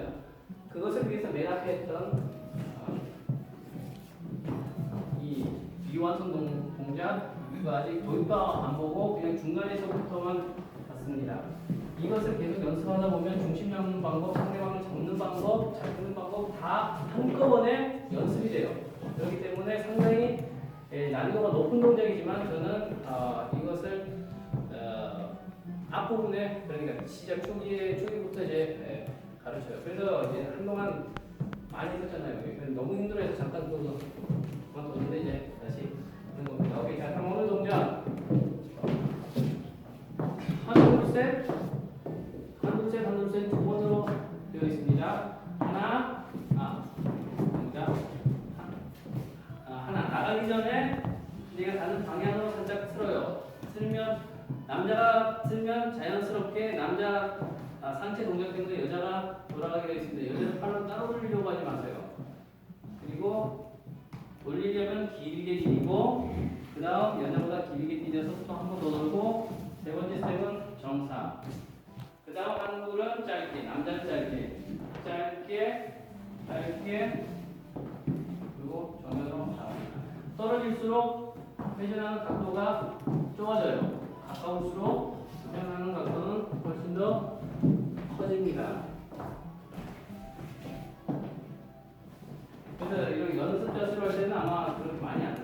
있습니다. 그것을 위해서 맨 앞에 했던 어, 이 비완성 동, 동작 이거 아직 도입도 안 보고 그냥 중간에서부터만 봤습니다. 이것을 계속 연습하다 보면 중심 잡는 방법, 상대방을 잡는 방법, 잘 끄는 방법 다 한꺼번에 연습이 돼요. 그렇기 때문에 상당히 예, 난이도가 높은 동작이지만 저는 어, 이것을 어, 앞부분에 그러니까 시작 초기에 초기부터 이제 예, 가르쳐요. 그래서 이제 한동안 많이. 그래서 너무 힘들어해서 잠깐 또 그만뒀는데 이제 다시 하는 겁니다. 오케이, 자 그럼 오늘 동작 하나 둘 셋, 하나 둘 셋, 하나 둘셋 두 번으로 되어 있습니다. 하나, 아, 동작 아, 하나 나가기 전에 내가 가는 방향으로 살짝 틀어요. 틀면 남자가 틀면 자연스럽게 남자 아, 상체 동작 때문에 여자가 돌아가게 되어 있습니다. 여자는 팔을 따로 돌리려고 하지 마세요. 그리고 돌리려면 길게 디디고 그 다음 여자보다 길게 디뎌서 또 한 번 더 돌고 세 번째 스텝은 정사 그 다음 한국은 짧게 남자는 짧게 짧게 짧게 그리고 정면으로 잡습니다. 떨어질수록 회전하는 각도가 좁아져요. 가까울수록 회전하는 각도는 그래서 이런 연습 자수를 할 때는 아마 그렇게 많이 안